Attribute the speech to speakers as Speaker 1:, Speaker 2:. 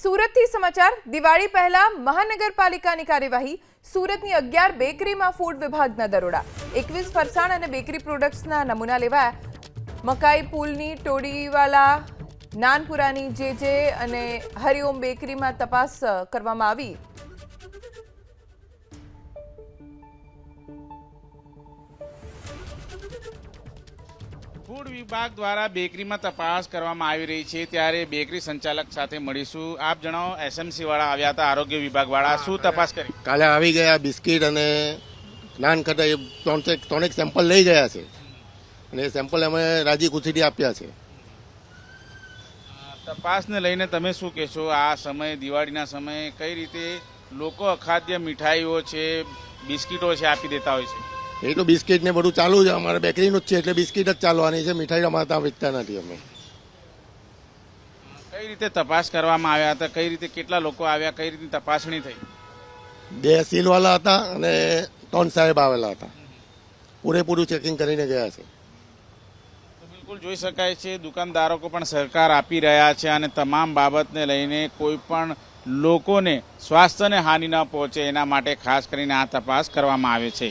Speaker 1: સુરતથી સમાચાર. દિવાળી પહેલા મહાનગરપાલિકાની કાર્યવાહી. સુરતની અગિયાર બેકરીમાં ફૂડ વિભાગના દરોડા. એકવીસ ફરસાણ અને બેકરી પ્રોડક્ટ્સના નમૂના લેવાયા. મકાઈ પુલની ટોડીવાલા નાનપુરાની જે જે અને હરિઓમ બેકરીમાં તપાસ કરવામાં આવી.
Speaker 2: ફૂડ વિભાગ દ્વારા બેકરીમાં તપાસ કરવામાં આવી રહી છે. ત્યારે બેકરી સંચાલક સાથે મળીશું. આપ જણાવો એસએમસી વાળા આવ્યા હતા આરોગ્ય વિભાગ વાળા. શું તપાસ કરી?
Speaker 3: કાલે આવી ગયા બિસ્કિટ અને નાન કરતા એ ત્રણ ત્રણેક સેમ્પલ લઈ ગયા છે. અને એ સેમ્પલ અમે રાજી કુથીડી આપ્યા છે.
Speaker 2: તપાસને લઈને તમે શું કહેશો? આ સમય દિવાળીના સમયે કઈ રીતે લોકો અખાદ્ય મીઠાઈઓ છે બિસ્કિટો છે આપી દેતા હોય છે?
Speaker 3: એ તો બિસ્કિટ ને બધું ચાલુ છે અમારે બેકરીનું જ છે એટલે બિસ્કિટ જ ચાલવાની છે. મીઠાઈ અમારે ત્યાં વેચતા નથી અમે.
Speaker 2: કઈ રીતે તપાસ કરવામાં આવ્યા હતા? કઈ રીતે કેટલા લોકો આવ્યા? કઈ રીતની તપાસણી થઈ?
Speaker 3: બે સીલવાલા હતા અને ત્રણ સાહેબ આવેલા હતા. પૂરેપૂરું ચેકિંગ કરીને ગયા છે.
Speaker 2: તો બિલકુલ જોઈ શકાય છે દુકાનદારો પણ સરકાર આપી રહ્યા છે અને તમામ બાબતને લઈને કોઈ પણ લોકોને સ્વાસ્થ્યને હાનિ ન પહોંચે એના માટે ખાસ કરીને આ તપાસ કરવામાં આવે છે.